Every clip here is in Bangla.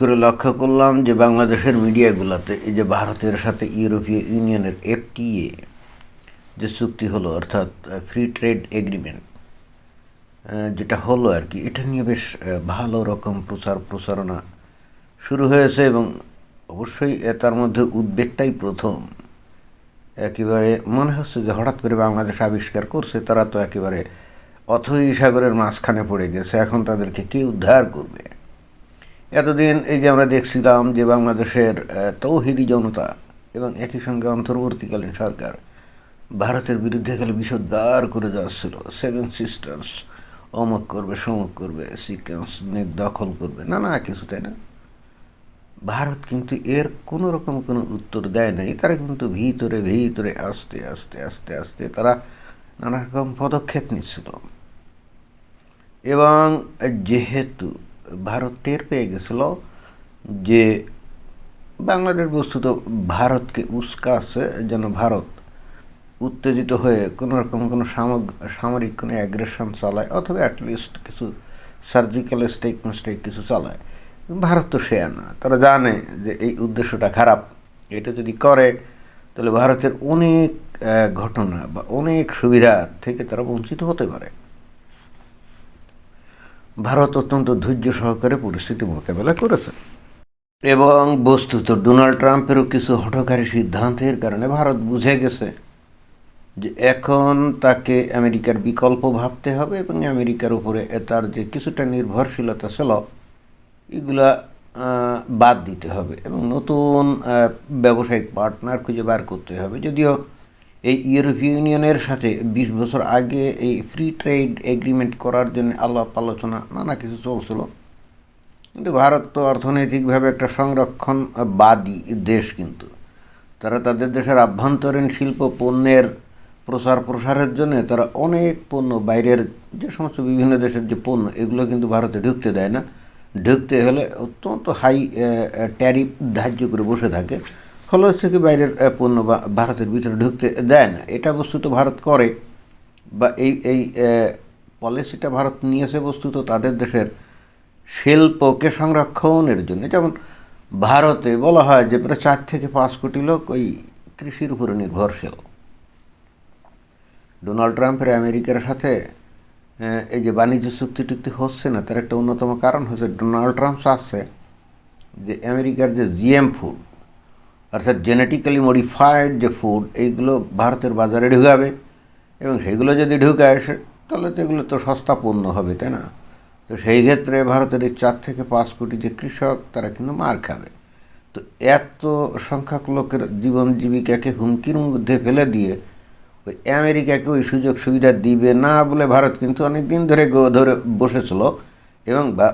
করে লক্ষ্য করলাম যে বাংলাদেশের মিডিয়াগুলোতে এই যে ভারতের সাথে ইউরোপীয় ইউনিয়নের এফটিএ যে চুক্তি হলো, অর্থাৎ ফ্রি ট্রেড এগ্রিমেন্ট যেটা হলো আর কি, এটা নিয়ে বেশ ভালো রকম প্রচার প্রচারণা শুরু হয়েছে এবং অবশ্যই তার মধ্যে উদ্বেগটাই প্রথম। একেবারে মনে হচ্ছে যে হঠাৎ করে বাংলাদেশ আবিষ্কার করছে, তারা তো একেবারে অথই সাগরের মাঝখানে পড়ে গেছে, এখন তাদেরকে কে উদ্ধার করবে? এতদিন এই যে আমরা দেখছিলাম যে বাংলাদেশের তৌহিদি জনতা এবং একই সঙ্গে অন্তর্বর্তীকালীন সরকার ভারতের বিরুদ্ধে খালি বিষোদ্গার করে যাচ্ছিল। সেভেন সিস্টার্স অমুক করবে, সমুক করবে সিকেন্স নেক দখল করবে না না কিছু, তাই না? ভারত কিন্তু এর কোনো রকম কোনো উত্তর দেয় নাই। তারা কিন্তু ভিতরে ভিতরে, আস্তে আস্তে আস্তে আস্তে তারা নানা রকম পদক্ষেপ নিচ্ছিল। এবং যেহেতু ভারত টের পেয়ে গেছিল যে বাংলাদেশ বস্তুত ভারতকে উস্কাছে যেন ভারত উত্তেজিত হয়ে কোনো রকম কোনো সামরিক কোনো অ্যাগ্রেশন চালায়, অথবা অ্যাটলিস্ট কিছু সার্জিক্যাল স্টেক মিস্টেক কিছু চালায়। ভারত তো সে না। তারা জানে যে এই উদ্দেশ্যটা খারাপ। এটা যদি করে, তাহলে ভারতের অনেক ঘটনা বা অনেক সুবিধা থেকে তারা বঞ্চিত হতে পারে। ভারত অত্যন্ত ধৈর্য সহকারে পরিস্থিতি মোকাবেলা করেছে। এবং বস্তুত ডোনাল্ড ট্রাম্পেরও কিছু হঠকারী সিদ্ধান্তের কারণে ভারত বুঝে গেছে যে এখন তাকে আমেরিকার বিকল্প ভাবতে হবে এবং আমেরিকার উপরে তার যে কিছুটা নির্ভরশীলতা ছিল, এগুলা বাদ দিতে হবে এবং নতুন ব্যবসায়িক পার্টনার খুঁজে বার করতে হবে। যদিও এই ইউরোপীয় ইউনিয়নের সাথে বিশ বছর আগে এই ফ্রি ট্রেড এগ্রিমেন্ট করার জন্য আলাপ আলোচনা নানা কিছু চলছিল। কিন্তু ভারত তো অর্থনৈতিকভাবে একটা সংরক্ষণবাদী দেশ কিন্তু। তারা তাদের দেশের আভ্যন্তরীণ শিল্প পণ্যের প্রসার প্রসারের জন্য তারা অনেক পণ্য, বাইরের যে সমস্ত বিভিন্ন দেশের যে পণ্য, এগুলো কিন্তু ভারতে ঢুকতে দেয় না। ঢুকতে হলে অত্যন্ত হাই ট্যারিফ ধার্য করে বসে থাকে। ফলে হচ্ছে কি বাইরের পণ্য বা ভারতের ভিতরে ঢুকতে দেয় না। এটা বস্তুত ভারত করে বা এই এই পলিসিটা ভারত নিয়েছে বস্তুত তাদের দেশের শিল্পকে সংরক্ষণের জন্য। যেমন ভারতে বলা হয় যে প্রায় চার থেকে পাঁচ কোটি লোক ওই কৃষির উপরে নির্ভরশীল। ডোনাল্ড ট্রাম্পের আমেরিকার সাথে এই যে বাণিজ্য চুক্তি টুক্তি হচ্ছে না, তার একটা অন্যতম কারণ হচ্ছে ডোনাল্ড ট্রাম্প চাচ্ছে যে আমেরিকার যে জিএম ফুড অর্থাৎ জেনেটিক্যালি মডিফাইড যে ফুড এইগুলো ভারতের বাজারে ঢুকাবে। এবং সেগুলো যদি ঢুকায়, সে- তাহলে তো এগুলো তো সস্তা পণ্য হবে, তাই না? তো সেই ক্ষেত্রে ভারতের এই চার থেকে পাঁচ কোটি যে কৃষক, তারা কিন্তু মার খাবে। তো এত সংখ্যক লোকের জীবন জীবিকাকে হুমকির মধ্যে ফেলে দিয়ে ওই আমেরিকাকে ওই সুযোগ সুবিধা দিবে না বলে ভারত কিন্তু অনেক দিন ধরে ধরে বসেছিল এবং বা-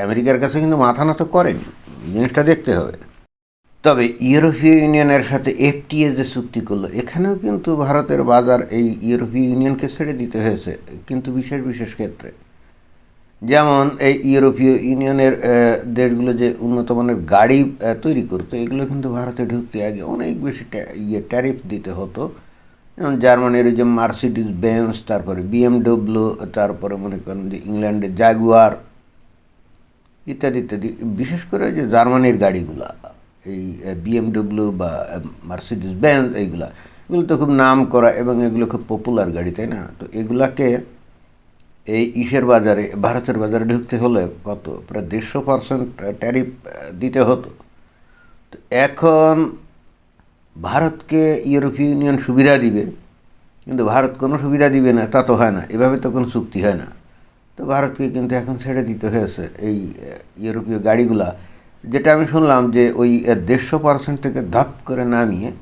আমেরিকার কাছে কিন্তু মাথা নত করেনি। জিনিসটা দেখতে হবে। তবে ইউরোপীয় ইউনিয়নের সাথে এফটিএ যে চুক্তি করল, এখানেও কিন্তু ভারতের বাজার এই ইউরোপীয় ইউনিয়নকে ছেড়ে দিতে হয়েছে, কিন্তু বিশেষ বিশেষ ক্ষেত্রে। যেমন এই ইউরোপীয় ইউনিয়নের দেশগুলো যে উন্নত মানের গাড়ি তৈরি করতো, এগুলো কিন্তু ভারতে ঢুকতে আগে অনেক বেশি ইয়ে ট্যারিফ দিতে হতো। যেমন জার্মানির যে মার্সিডিস বেঞ্চ তারপরে বিএমডব্লিউ, তারপরে মনে করেন যে ইংল্যান্ডের জাগুয়ার, ইত্যাদি ইত্যাদি, বিশেষ করে যে জার্মানির গাড়িগুলা। এই বিএমডব্লিউ বা মার্সিডিস বেঞ্চ এইগুলা, এগুলো তো খুব নাম করা এবং এগুলো খুব পপুলার গাড়ি, তাই না? তো এগুলাকে এই ইসের বাজারে, ভারতের বাজারে ঢুকতে হলে কত? প্রায় দেড়শো পার্সেন্ট ট্যারিফ দিতে হতো। তো এখন ভারতকে ইউরোপীয় ইউনিয়ন সুবিধা দিবে, কিন্তু ভারত কোনো সুবিধা দিবে না, তা তো হয় না, এভাবে তো কোনো চুক্তি হয় না। তো ভারতকে কিন্তু এখন ছেড়ে দিতে হয়েছে এই ইউরোপীয় গাড়িগুলা। যেটা আমি শুনলাম যে ওই দেড়শো পার্সেন্ট থেকে ধাপ করে নামিয়ে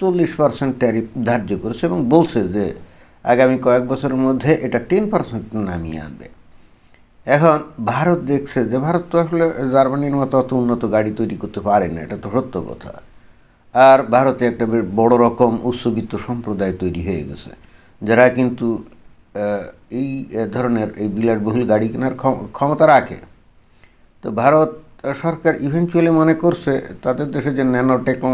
চল্লিশ পার্সেন্ট ট্যারিফ ধার্য করেছে এবং বলছে যে আগামী কয়েক বছরের মধ্যে এটা টেন পার্সেন্ট নামিয়ে আনবে। এখন ভারত দেখছে যে ভারত তো আসলে জার্মানির মতো অত উন্নত গাড়ি তৈরি করতে পারে না, এটা তো সত্য কথা। আর ভারতে একটা বেশ বড় রকম উচ্চবিত্ত সম্প্রদায় তৈরি হয়ে গেছে, যারা কিন্তু এই ধরনের এই বিলাসবহুল গাড়ি কেনার ক্ষম- ক্ষমতা রাখে। তো ভারত সরকার ইভেনচুয়ালি মনে করছে তাদের দেশে যে ন্যানো টেকনো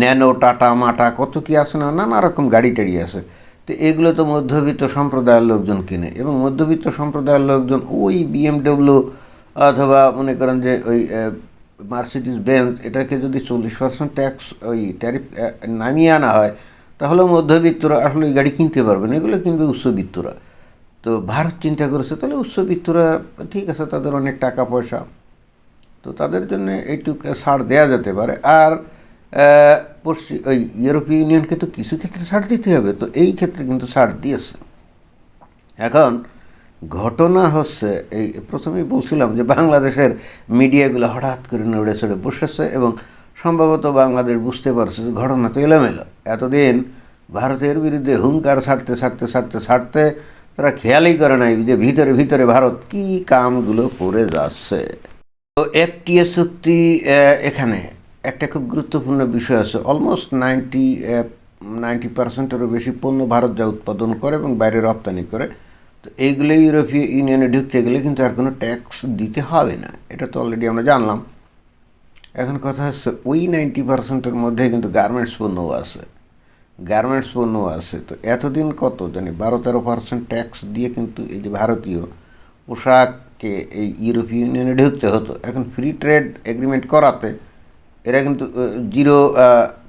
ন্যানো টাটা মাটা কত কি আছে না, নানা রকম গাড়ি টাড়ি আছে। তো এগুলো তো মধ্যবিত্ত সম্প্রদায়ের লোকজন কিনে এবং মধ্যবিত্ত সম্প্রদায়ের লোকজন ওই বিএমডব্লিউ অথবা মনে করেন যে ওই মার্সিডিস বেঞ্চ এটাকে যদি চল্লিশ পার্সেন্ট ট্যাক্স ওই ট্যারিফ নামিয়ে আনা হয়, তাহলে মধ্যবিত্তরা আসলে এই গাড়ি কিনতে পারবে না। এগুলো কিনবে উচ্চবিত্তরা। তো ভারত চিন্তা করেছে, তাহলে উচ্চবিত্তরা ঠিক আছে, তাদের অনেক টাকা পয়সা তো তাদের জন্য এইটুকু ছাড় দেওয়া যেতে পারে। আর পশ্চিম ওই ইউরোপীয় ইউনিয়নকে তো কিছু ক্ষেত্রে ছাড় দিতে হবে, তো এই ক্ষেত্রে কিন্তু ছাড় দিয়েছে। এখন ঘটনা হচ্ছে এই, প্রথমেই বলছিলাম যে বাংলাদেশের মিডিয়াগুলো হঠাৎ করে নড়ে চড়ে বসেছে এবং সম্ভবত বাংলাদেশ বুঝতে পারছে যে ঘটনা তো এলোমেলো। এতদিন ভারতের বিরুদ্ধে হুঙ্কার ছাড়তে ছাড়তে ছাড়তে ছাড়তে তারা খেয়ালই করে নাই যে ভিতরে ভিতরে ভারত কী কামগুলো করে যাচ্ছে। তো এফটিএ চুক্তি এখানে একটা খুব গুরুত্বপূর্ণ বিষয় আছে। অলমোস্ট নাইনটি নাইনটি পার্সেন্টেরও বেশি পণ্য ভারত যা উৎপাদন করে এবং বাইরে রপ্তানি করে। তো এইগুলো ইউরোপীয় ইউনিয়নে ঢুকতে গেলে কিন্তু আর কোনো ট্যাক্স দিতে হবে না। এটা তো অলরেডি আমরা জানলাম। এখন কথা হচ্ছে, ওই নাইনটি পার্সেন্টের মধ্যে কিন্তু গার্মেন্টস পণ্যও আছে। গার্মেন্টস পণ্যও আছে। তো এতদিন কত জানি বারো তেরো পার্সেন্ট ট্যাক্স দিয়ে কিন্তু এই যে ভারতীয় পোশাককে এই ইউরোপীয় ইউনিয়নে ঢুকতে হতো। এখন ফ্রি ট্রেড এগ্রিমেন্ট করাতে এরা কিন্তু জিরো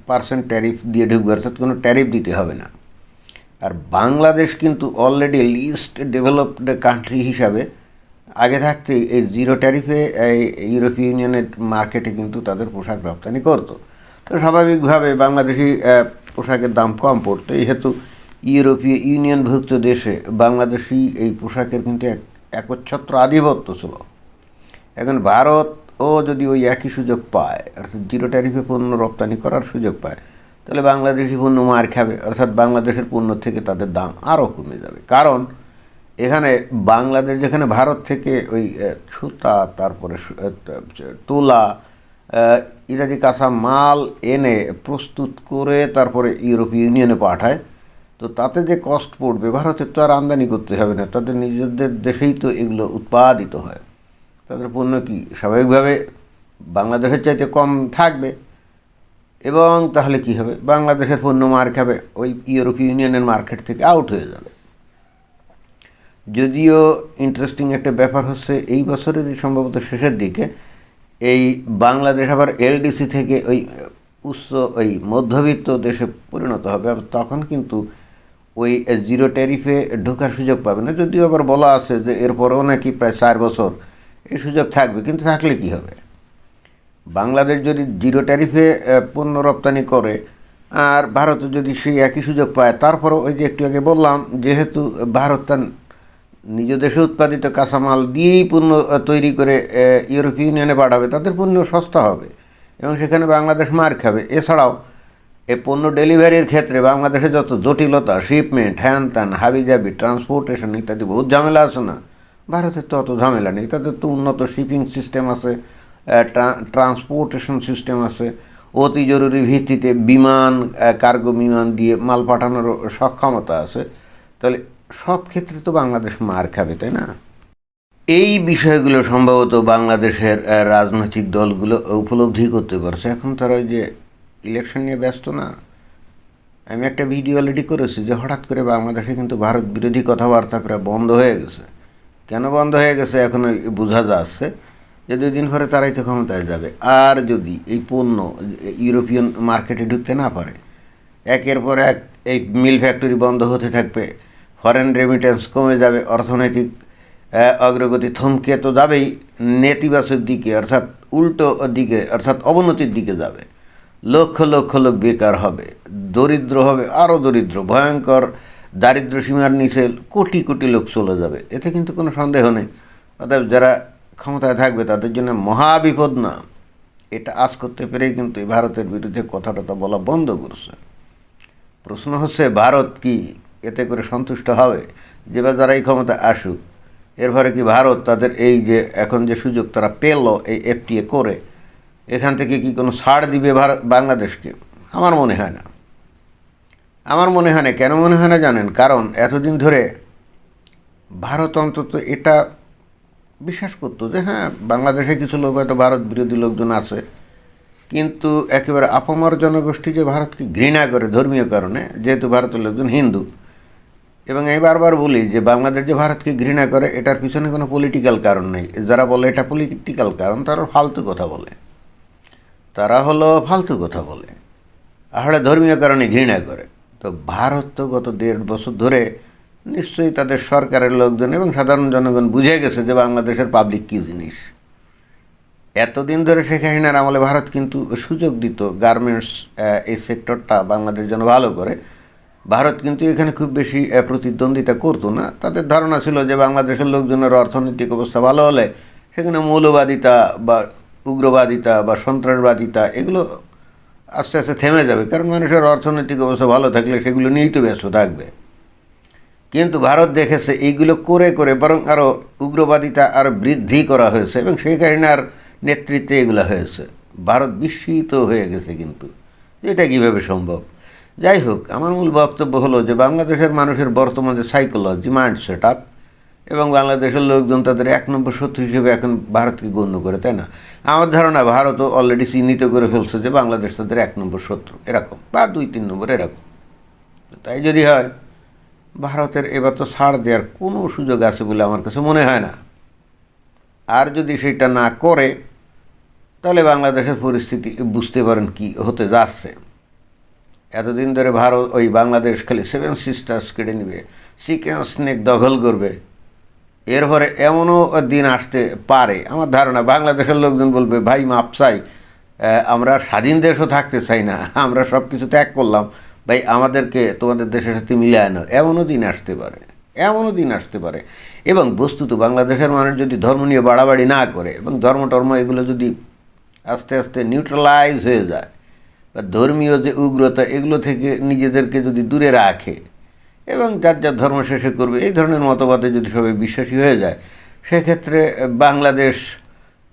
পার্সেন্ট ট্যারিফ দিয়ে ঢুকবে, অর্থাৎ কোনো ট্যারিফ দিতে হবে না। আর বাংলাদেশ কিন্তু অলরেডি লিস্ট ডেভেলপড কান্ট্রি হিসাবে আগে থাকতেই এই জিরো ট্যারিফে এই ইউরোপীয় ইউনিয়নের মার্কেটে কিন্তু তাদের পোশাক রপ্তানি করতো। তো স্বাভাবিকভাবে বাংলাদেশি পোশাকের দাম কম পড়তো। যেহেতু ইউরোপীয় ইউনিয়নভুক্ত দেশে বাংলাদেশি এই পোশাকের কিন্তু এক একচ্ছত্র আধিপত্য ছিল। এখন ভারতও যদি ওই একই সুযোগ পায়, অর্থাৎ জিরো ট্যারিফে পণ্য রপ্তানি করার সুযোগ পায়, তাহলে বাংলাদেশি পণ্য মার খাবে, অর্থাৎ বাংলাদেশের পণ্য থেকে তাদের দাম আরও কমে যাবে। কারণ এখানে বাংলাদেশ যেখানে ভারত থেকে ওই সুতা তারপরে তুলা ইত্যাদি কাঁচা মাল এনে প্রস্তুত করে তারপরে ইউরোপীয় ইউনিয়নে পাঠায় তো তাতে যে কস্ট পড়বে, ভারতের তো আর আমদানি করতে হবে না, তাদের নিজেদের দেশেই তো এগুলো উৎপাদিত হয়। তাদের পণ্য কি স্বাভাবিকভাবে বাংলাদেশের চাইতে কম থাকবে? এবং তাহলে কি হবে? বাংলাদেশের পণ্য মার খাবে ওই ইউরোপীয় ইউনিয়নের মার্কেট থেকে আউট হয়ে যাবে। যদিও ইন্টারেস্টিং একটা ব্যাপার হচ্ছে, এই বছরের সম্ভবত শেষের দিকে এই বাংলাদেশ আবার এলডিসি থেকে ওই উচ্চ, ওই মধ্যবিত্ত দেশে পরিণত হবে, তখন কিন্তু ওই জিরো ট্যারিফে ঢোকার সুযোগ পাবে না। যদিও আবার বলা আছে যে এরপরেও নাকি প্রায় চার বছর এই সুযোগ থাকবে, কিন্তু থাকলে কি হবে? বাংলাদেশ যদি জিরো ট্যারিফে পণ্য রপ্তানি করে, আর ভারত যদি সেই একই সুযোগ পায়, তারপরও ওই যে একটু আগে বললাম, যেহেতু ভারত তার নিজ দেশে উৎপাদিত কাঁচামাল দিয়েই পণ্য তৈরি করে ইউরোপীয় ইউনিয়নে পাঠাবে, তাদের পণ্য সস্তা হবে এবং সেখানে বাংলাদেশ মার খাবে। এছাড়াও এ পণ্য ডেলিভারির ক্ষেত্রে বাংলাদেশে যত জটিলতা শিপমেন্ট হ্যান ত্যান হাবিজাবি ট্রান্সপোর্টেশন ইত্যাদি বহুত ঝামেলা আছে না? ভারতের তো অত ঝামেলা নেই। তাদের তো উন্নত শিপিং সিস্টেম আছে ট্রান্সপোর্টেশন সিস্টেম আছে। অতি জরুরি ভিত্তিতে বিমান কার্গো বিমান দিয়ে মাল পাঠানোর সক্ষমতা আছে। তাহলে সব ক্ষেত্রে তো বাংলাদেশ মার খাবে, তাই না? এই বিষয়গুলো সম্ভবত বাংলাদেশের রাজনৈতিক দলগুলো উপলব্ধি করতে পারছে। এখন তারা যে ইলেকশন নিয়ে ব্যস্ত না। আমি একটা ভিডিও অলরেডি করেছি যে হঠাৎ করে বাংলাদেশে কিন্তু ভারত বিরোধী কথাবার্তা প্রায় বন্ধ হয়ে গেছে। কেন বন্ধ হয়ে গেছে এখন বোঝা যাচ্ছে যে দুই দিন পরে তারাই তো ক্ষমতায় যাবে। আর যদি এই পণ্য ইউরোপিয়ান মার্কেটে ঢুকতে না পারে, একের পর এক এই মিল ফ্যাক্টরি বন্ধ হতে থাকবে ফরেন রেমিটেন্স কমে যাবে, অর্থনৈতিক অগ্রগতি থমকে তো যাবেই, নেতিবাচক দিকে অর্থাৎ উল্টো দিকে অর্থাৎ অবনতির দিকে যাবে। লক্ষ লক্ষ লোক বেকার হবে, দরিদ্র হবে আরও দরিদ্র, ভয়ঙ্কর, দারিদ্র সীমার নিচে কোটি কোটি লোক চলে যাবে। এতে কিন্তু কোনো সন্দেহ নেই। অতএব যারা ক্ষমতায় থাকবে তাদের জন্য মহা বিপদ না। এটা আজ করতে পেরেই কিন্তু এই ভারতের বিরুদ্ধে কথাটা তো বলা বন্ধ করছে। প্রশ্ন হচ্ছে, ভারত কি এতে করে সন্তুষ্ট হবে? যে বা যারা এই ক্ষমতা আসুক, এর ফলে কি ভারত তাদের এই যে এখন যে সুযোগ তারা পেল এই এফটিএ করে এখান থেকে কি কোনো ছাড় দিবে বাংলাদেশকে? আমার মনে হয় না। আমার মনে হয় না। কেন মনে হয় না জানেন? কারণ এতদিন ধরে ভারত অন্তত এটা বিশ্বাস করতো যে হ্যাঁ বাংলাদেশে কিছু লোক হয়তো ভারত বিরোধী লোকজন আছে। কিন্তু একেবারে আপামর জনগোষ্ঠী যে ভারতকে ঘৃণা করে ধর্মীয় কারণে, যেহেতু ভারতের লোকজন হিন্দু। এবং আমি বারবার বলি যে, বাংলাদেশ যে ভারতকে ঘৃণা করে, এটার পিছনে কোনো পলিটিক্যাল কারণ নেই। যারা বলে এটা পলিটিক্যাল কারণ, তারা ফালতু কথা বলে। তারা হলো ফালতু কথা বলে। আসলে ধর্মীয় কারণে ঘৃণা করে। তো ভারত তো গত দেড় বছর ধরে নিশ্চয়ই তাদের সরকারের লোকজন এবং সাধারণ জনগণ বুঝে গেছে যে বাংলাদেশের পাবলিক কী জিনিস। এতদিন ধরে শেখ হাসিনার আমলে ভারত কিন্তু সুযোগ দিত গার্মেন্টস এই সেক্টরটা বাংলাদেশ যেন ভালো করে। ভারত কিন্তু এখানে খুব বেশি প্রতিদ্বন্দ্বিতা করতো না। তাদের ধারণা ছিল যে বাংলাদেশের লোকজনের অর্থনৈতিক অবস্থা ভালো হলে সেখানে মৌলবাদিতা বা উগ্রবাদিতা বা সন্ত্রাসবাদিতা, এগুলো আস্তে আস্তে থেমে যাবে। কারণ মানুষের অর্থনৈতিক অবস্থা ভালো থাকলে সেগুলো নিয়েই তো ব্যস্ত থাকবে। কিন্তু ভারত দেখেছে এইগুলো করে করে বরং আরও উগ্রবাদিতা আর বৃদ্ধি করা হয়েছে এবং সেই কারণে আর নেতৃত্বে এগুলো হয়েছে। ভারত বিস্মিত হয়ে গেছে কিন্তু। এটা কীভাবে সম্ভব? যাই হোক, আমার মূল বক্তব্য হলো যে বাংলাদেশের মানুষের বর্তমানে সাইকোলজি মাইন্ড সেট আপ এবং বাংলাদেশের লোকজন তাদের এক নম্বর শত্রু হিসেবে এখন ভারতকে গণ্য করে, তাই না? আমার ধারণা ভারতও অলরেডি চিহ্নিত করে ফেলছে যে বাংলাদেশ তাদের এক নম্বর শত্রু, এরকম, বা দুই তিন নম্বর এরকম। তাই যদি হয়, ভারতের এবার তো ছাড় দেওয়ার কোনো সুযোগ আছে বলে আমার কাছে মনে হয় না। আর যদি সেটা না করে, তাহলে বাংলাদেশের পরিস্থিতি বুঝতে পারেন কি হতে যাচ্ছে। এতদিন ধরে ভারত ওই বাংলাদেশ খালি সেভেন সিস্টার্স কেড়ে নেবে চিকেন স্নেক দখল করবে। এরপরে এমনও দিন আসতে পারে। আমার ধারণা, বাংলাদেশের লোকজন বলবে, ভাই, মাপ চাই। আমরা স্বাধীন দেশও থাকতে চাই না। আমরা সব কিছু ত্যাগ করলাম। ভাই, আমাদেরকে, তোমাদের দেশের সাথে মিলে আনো। এমনও দিন আসতে পারে। এমনও দিন আসতে পারে। এবং বস্তুত বাংলাদেশের মানুষ যদি ধর্ম নিয়ে বাড়াবাড়ি না করে এবং ধর্ম, টর্ম এগুলো যদি আস্তে আস্তে নিউট্রালাইজ হয়ে যায়, বা ধর্মীয় যে উগ্রতা, এগুলো থেকে নিজেদেরকে যদি দূরে রাখে এবং যার যার ধর্ম শেষে করবে, এই ধরনের মতবাদে যদি সবাই বিশ্বাসী হয়ে যায়, সেক্ষেত্রে বাংলাদেশ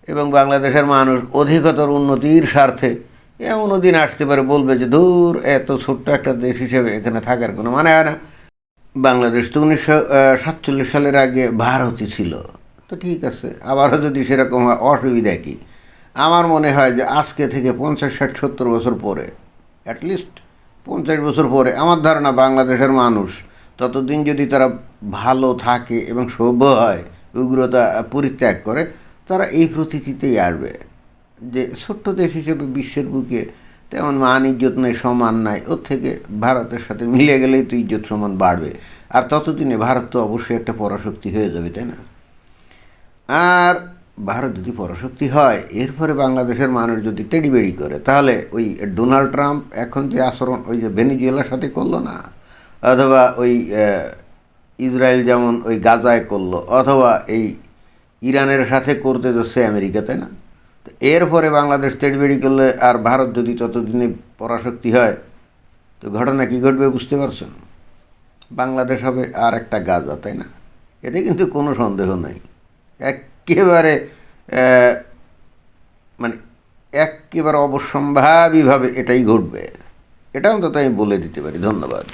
এবং বাংলাদেশের মানুষ অধিকতর উন্নতির স্বার্থে এমনও দিন আসতে পারে, বলবে যে, দূর, এত ছোট্ট একটা দেশ হিসেবে এখানে থাকার কোনো মানে হয় না। বাংলাদেশ তো উনিশশো সাতচল্লিশ সালের আগে ভারতই ছিল। তো ঠিক আছে, আবারও যদি সেরকম হয়, অসুবিধা কী? আমার মনে হয় যে আজকে থেকে পঞ্চাশ, ষাট, সত্তর বছর পরে অ্যাটলিস্ট পঞ্চাশ বছর পরে, আমার ধারণা বাংলাদেশের মানুষ ততদিন যদি তারা ভালো থাকে এবং সভ্য হয়, উগ্রতা পরিত্যাগ করে, তারা এই প্রতীতিতেই আসবে। যে ছোট্ট দেশ হিসেবে বিশ্বের বুকে তেমন মান ইজ্জত নেই, সমান নাই, ওর থেকে ভারতের সাথে মিলে গেলেই তো ইজ্জত সমান বাড়বে। আর ততদিনে ভারত তো অবশ্যই একটা পরাশক্তি হয়ে যাবে, তাই না? আর ভারত যদি পরাশক্তি হয়, এরপরে বাংলাদেশের মানুষ যদি তেড়িবেড়ি করে, তাহলে ওই ডোনাল্ড ট্রাম্প এখন যে আচরণ, ওই যে ভেনিজুয়েলার সাথে করল না? অথবা ওই ইসরায়েল যেমন ওই গাজায় করল, অথবা এই ইরানের সাথে করতে যাচ্ছে আমেরিকা, তাই না? তো এরপরে বাংলাদেশ তেড়িবেড়ি করলে আর ভারত যদি ততদিনে পরাশক্তি হয়, তো ঘটনা কী ঘটবে বুঝতে পারছেন বাংলাদেশ হবে আর একটা গাজা, তাই না? এতে কিন্তু কোনো সন্দেহ নেই। একেবারে মানে একেবারে অবসম্ভাবীভাবে এটাই ঘটবে। এটা অন্তত আমি বলে দিতে পারি। ধন্যবাদ।